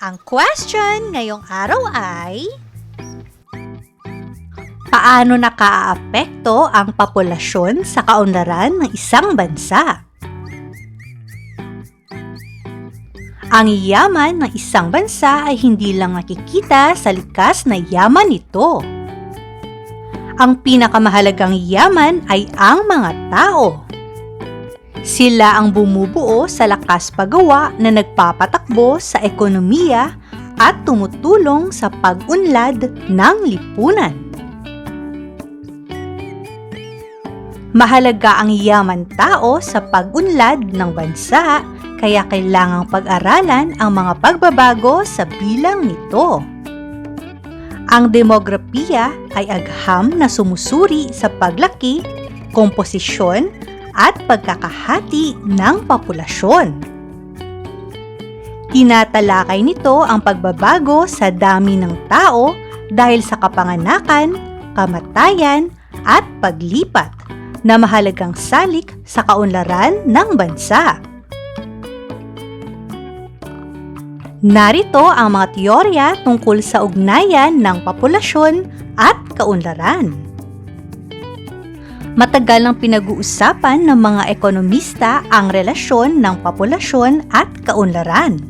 Ang question ngayong araw ay Paano nakaaapekto ang populasyon sa kaunlaran ng isang bansa? Ang yaman ng isang bansa ay hindi lang nakikita sa likas na yaman nito. Ang pinakamahalagang yaman ay ang mga tao. Sila ang bumubuo sa lakas pagawa na nagpapatakbo sa ekonomiya at tumutulong sa pag-unlad ng lipunan. Mahalaga ang yaman tao sa pag-unlad ng bansa kaya kailangang pag-aralan ang mga pagbabago sa bilang nito. Ang demografiya ay agham na sumusuri sa paglaki, komposisyon, at pagkakahati ng populasyon. Tinatalakay nito ang pagbabago sa dami ng tao dahil sa kapanganakan, kamatayan, at paglipat na mahalagang salik sa kaunlaran ng bansa. Narito ang mga teorya tungkol sa ugnayan ng populasyon at kaunlaran. Matagal nang pinag-uusapan ng mga ekonomista ang relasyon ng populasyon at kaunlaran.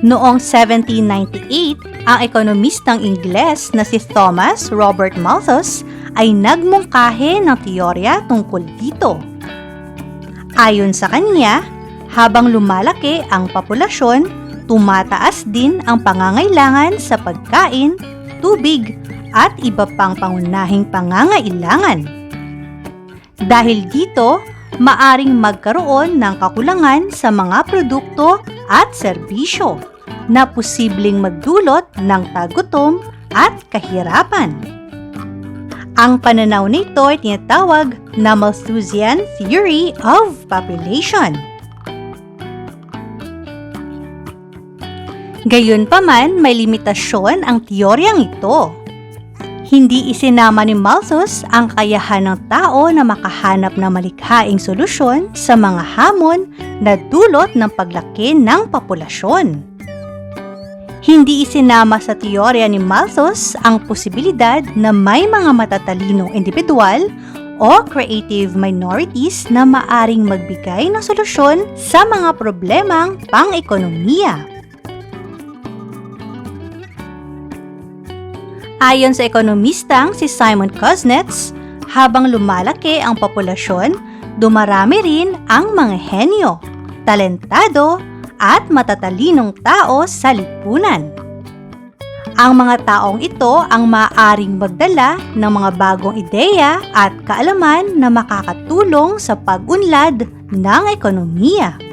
Noong 1798, ang ekonomistang Ingles na si Thomas Robert Malthus ay nagmungkahe ng teorya tungkol dito. Ayon sa kanya, habang lumalaki ang populasyon, tumataas din ang pangangailangan sa pagkain, tubig, at iba pang pangunahing pangangailangan. Dahil dito, maaring magkaroon ng kakulangan sa mga produkto at serbisyo na posibleng magdulot ng tagutom at kahirapan. Ang pananaw nito ay tinatawag na Malthusian Theory of Population. Gayunpaman, may limitasyon ang teoryang ito. Hindi isinama ni Malthus ang kayahan ng tao na makahanap ng malikhaing solusyon sa mga hamon na dulot ng paglaki ng populasyon. Hindi isinama sa teorya ni Malthus ang posibilidad na may mga matatalinong individual o creative minorities na maaring magbigay ng solusyon sa mga problemang pang-ekonomiya. Ayon sa ekonomistang si Simon Kuznets, habang lumalaki ang populasyon, dumarami rin ang mga henyo, talentado, at matatalinong tao sa lipunan. Ang mga taong ito ang maaaring magdala ng mga bagong ideya at kaalaman na makakatulong sa pag-unlad ng ekonomiya.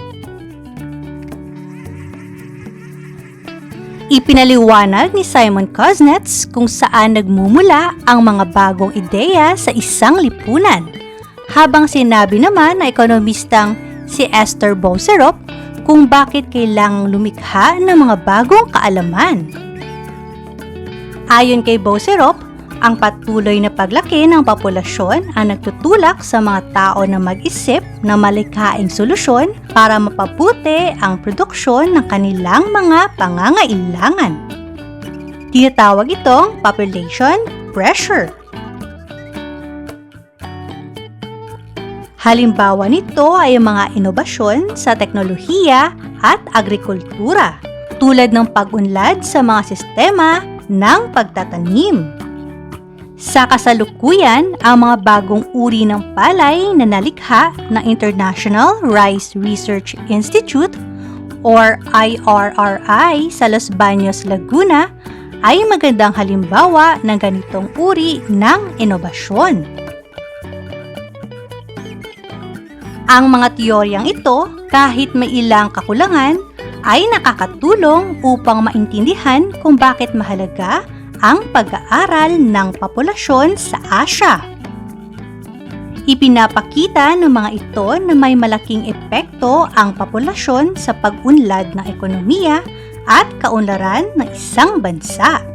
Ipinaliwanag ni Simon Kuznets kung saan nagmumula ang mga bagong ideya sa isang lipunan. Habang sinabi naman na ekonomistang si Esther Boserop kung bakit kailangang lumikha ng mga bagong kaalaman. Ayon kay Boserop, ang patuloy na paglaki ng populasyon ang nagtutulak sa mga tao na mag-isip na malikhaing solusyon para mapabuti ang produksyon ng kanilang mga pangangailangan. Tinatawag itong population pressure. Halimbawa nito ay mga inobasyon sa teknolohiya at agrikultura, tulad ng pag-unlad sa mga sistema ng pagtatanim. Sa kasalukuyan, ang mga bagong uri ng palay na nalikha ng International Rice Research Institute or IRRI sa Los Baños, Laguna ay magandang halimbawa ng ganitong uri ng inobasyon. Ang mga teoryang ito, kahit may ilang kakulangan, ay nakakatulong upang maintindihan kung bakit mahalaga ang pag-aaral ng populasyon sa Asya. Ipinapakita ng mga ito na may malaking epekto ang populasyon sa pag-unlad ng ekonomiya at kaunlaran ng isang bansa.